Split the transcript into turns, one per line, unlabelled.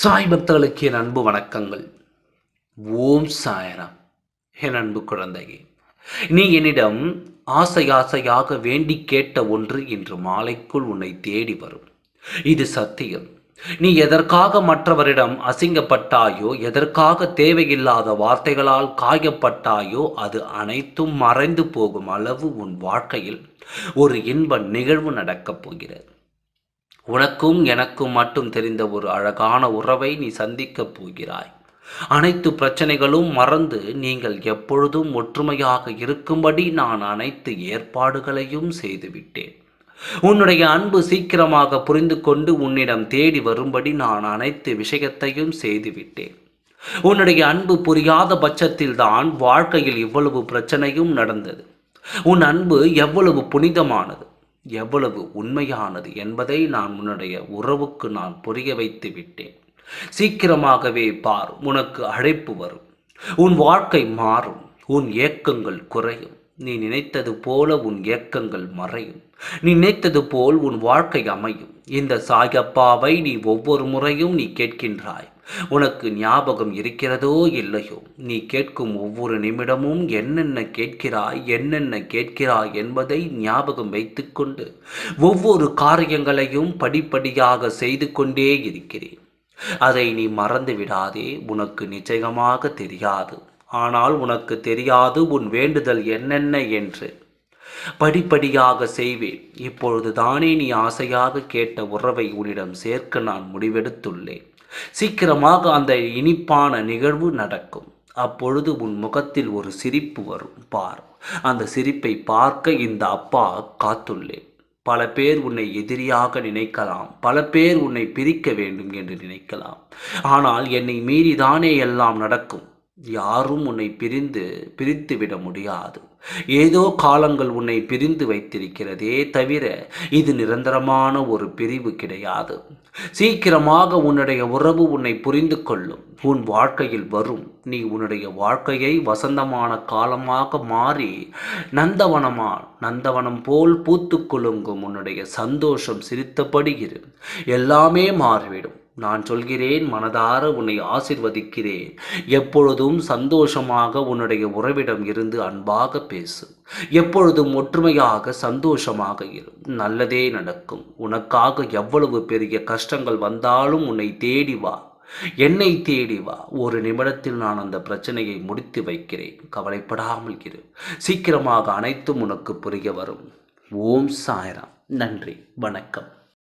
சாய் பக்தர்களுக்கு என் அன்பு வணக்கங்கள். ஓம் சாயராம். என் அன்பு குழந்தையே நீ என்னிடம் ஆசை ஆசையாக வேண்டி கேட்ட ஒன்று இன்று மாலைக்குள் உன்னை தேடி வரும். இது சத்தியம். நீ எதற்காக மற்றவரிடம் அசிங்கப்பட்டாயோ எதற்காக தேவையில்லாத வார்த்தைகளால் காயப்பட்டாயோ அது அனைத்தும் மறைந்து போகும் அளவு உன் வாழ்க்கையில் ஒரு இன்ப நிகழ்வு நடக்கப் போகிறது. உனக்கும் எனக்கும் மட்டும் தெரிந்த ஒரு அழகான உறவை நீ சந்திக்கப் போகிறாய். அனைத்து பிரச்சனைகளும் மறந்து நீங்கள் எப்பொழுதும் ஒற்றுமையாக இருக்கும்படி நான் அனைத்து ஏற்பாடுகளையும் செய்துவிட்டேன். உன்னுடைய அன்பு சீக்கிரமாக புரிந்து கொண்டு உன்னிடம் தேடி வரும்படி நான் அனைத்து விஷயத்தையும் செய்துவிட்டேன். உன்னுடைய அன்பு புரியாத பட்சத்தில் தான் வாழ்க்கையில் இவ்வளவு பிரச்சனையும் நடந்தது. உன் அன்பு எவ்வளவு புனிதமானது. எவ்வளவு உண்மையானது என்பதை நான் உன்னுடைய உறவுக்கு நான் புரிய வைத்து விட்டேன். சீக்கிரமாகவே பார் உனக்கு அழைப்பு வரும். உன் வாழ்க்கை மாறும் உன் ஏக்கங்கள் குறையும். நீ நினைத்தது போல உன் ஏக்கங்கள் மறையும். நீ நினைத்தது போல் உன் வாழ்க்கை அமையும். இந்த சாயப்பாவை நீ ஒவ்வொரு முறையும் நீ கேட்கின்றாய். உனக்கு ஞாபகம் இருக்கிறதோ இல்லையோ? நீ கேட்கும் ஒவ்வொரு நிமிடமும் என்னென்ன கேட்கிறாய் என்னென்ன கேட்கிறாய் என்பதை ஞாபகம் வைத்துக்கொண்டு ஒவ்வொரு காரியங்களையும் படிப்படியாக செய்து கொண்டே இருக்கிறேன். அதை நீ மறந்து விடாதே உனக்கு நிச்சயமாக தெரியாது. ஆனால் உனக்கு தெரியாது உன் வேண்டுதல் என்னென்ன என்று. படிப்படியாக செய்வேன். இப்பொழுது தானே நீ ஆசையாக கேட்ட உறவை உன்னிடம் சேர்க்க நான் முடிவெடுத்துள்ளேன். சீக்கிரமாக அந்த இனிப்பான நிகழ்வு நடக்கும். அப்பொழுது உன் முகத்தில் ஒரு சிரிப்பு வரும். பார் அந்த சிரிப்பை பார்க்க இந்த அப்பா காத்துள்ளேன். பல பேர் உன்னை எதிரியாக நினைக்கலாம். பல பேர் உன்னை பிரிக்க வேண்டும் என்று நினைக்கலாம். ஆனால் என்னை மீறிதானே எல்லாம் நடக்கும். யாரும் உன்னை பிரிந்து பிரித்து விட முடியாது. ஏதோ காலங்கள் உன்னை பிரிந்து வைத்திருக்கிறதே தவிர இது நிரந்தரமான ஒரு பிரிவு கிடையாது. சீக்கிரமாக உன்னுடைய உறவு உன்னை புரிந்து கொள்ளும். உன் வாழ்க்கையில் வரும். நீ உன்னுடைய வாழ்க்கையை வசந்தமான காலமாக மாறி நந்தவனமா நந்தவனம் போல் பூத்து குலுங்கும் உன்னுடைய சந்தோஷம் சிரித்தப்படுகிறது எல்லாமே மாறிவிடும். நான் சொல்கிறேன் மனதார உன்னை ஆசிர்வதிக்கிறேன். எப்பொழுதும் சந்தோஷமாக உன்னுடைய உறவிடம் இருந்து அன்பாக பேசு. எப்பொழுதும் ஒற்றுமையாக சந்தோஷமாக இரு. நல்லதே நடக்கும். உனக்காக எவ்வளவு பெரிய கஷ்டங்கள் வந்தாலும் உன்னை தேடி வா. என்னை தேடி வா. ஒரு நிமிடத்தில் நான் அந்த பிரச்சனையை முடித்து வைக்கிறேன். கவலைப்படாமல் இரு. சீக்கிரமாக அனைத்தும் உனக்கு புரிய வரும். ஓம் சாய்ராம். நன்றி. வணக்கம்.